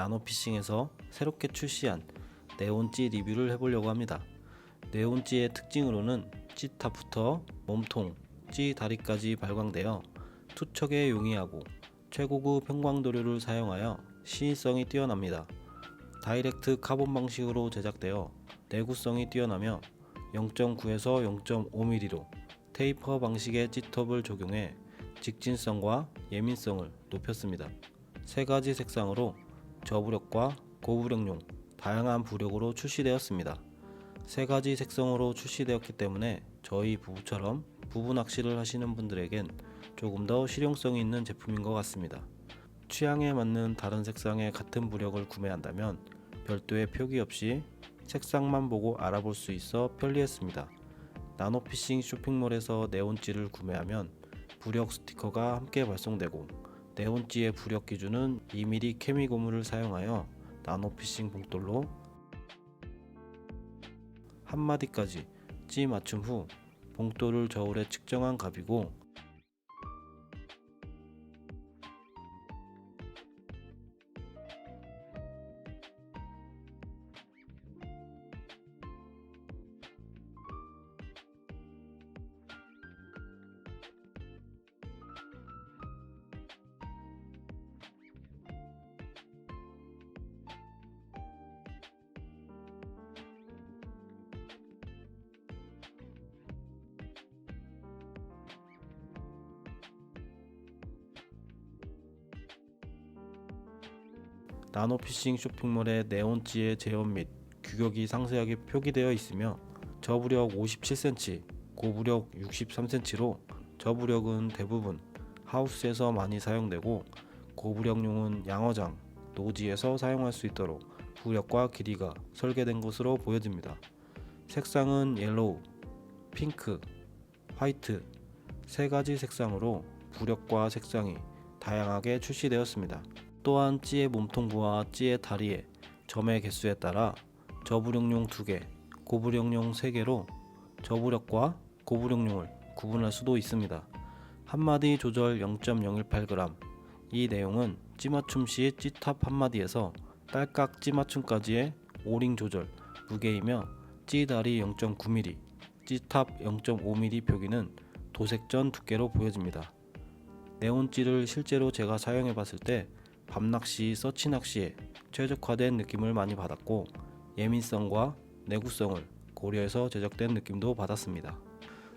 나노피싱에서 새롭게 출시한 네온찌 리뷰를 해보려고 합니다. 네온찌의 특징으로는 찌탑부터 몸통, 찌 다리까지 발광되어 투척에 용이하고 최고급 형광도료를 사용하여 시인성이 뛰어납니다. 다이렉트 카본 방식으로 제작되어 내구성이 뛰어나며 0.9에서 0.5mm로 테이퍼 방식의 찌톱을 적용해 직진성과 예민성을 높였습니다. 세 가지 색상으로 저부력과 고부력용 다양한 부력으로 출시되었습니다. 세 가지 색상으로 출시되었기 때문에 저희 부부처럼 부부 낚시를 하시는 분들에겐 조금 더 실용성이 있는 제품인 것 같습니다. 취향에 맞는 다른 색상의 같은 부력을 구매한다면 별도의 표기 없이 색상만 보고 알아볼 수 있어 편리했습니다. 나노피싱 쇼핑몰에서 네온찌를 구매하면 부력 스티커가 함께 발송되고 네온찌의 부력 기준은 2mm 케미 고무를 사용하여 나노 피싱 봉돌로 한 마디까지 찌 맞춤 후 봉돌을 저울에 측정한 값이고 나노피싱 쇼핑몰의 네온찌의 제원 및 규격이 상세하게 표기되어 있으며 저부력 57cm, 고부력 63cm로 저부력은 대부분 하우스에서 많이 사용되고 고부력용은 양어장, 노지에서 사용할 수 있도록 부력과 길이가 설계된 것으로 보여집니다. 색상은 옐로우, 핑크, 화이트 세 가지 색상으로 부력과 색상이 다양하게 출시되었습니다. 또한 찌의 몸통부와 찌의 다리에 점의 개수에 따라 저부력용 2개, 고부력용 3개로 저부력과 고부력용을 구분할 수도 있습니다. 한마디 조절 0.018g 이 내용은 찌맞춤 시 찌탑 한마디에서 딸깍 찌맞춤까지의 오링 조절 무게이며 찌다리 0.9mm, 찌탑 0.5mm 표기는 도색전 두께로 보여집니다. 네온찌를 실제로 제가 사용해 봤을 때 밤낚시, 서치 낚시에 최적화된 느낌을 많이 받았고 예민성과 내구성을 고려해서 제작된 느낌도 받았습니다.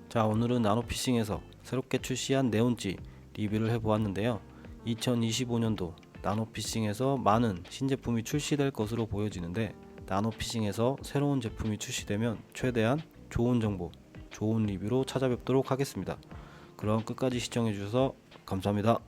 자 오늘은 나노피싱에서 새롭게 출시한 네온찌 리뷰를 해보았는데요. 2025년도 나노피싱에서 많은 신제품이 출시될 것으로 보여지는데 나노피싱에서 새로운 제품이 출시되면 최대한 좋은 정보, 좋은 리뷰로 찾아뵙도록 하겠습니다. 그럼 끝까지 시청해주셔서 감사합니다.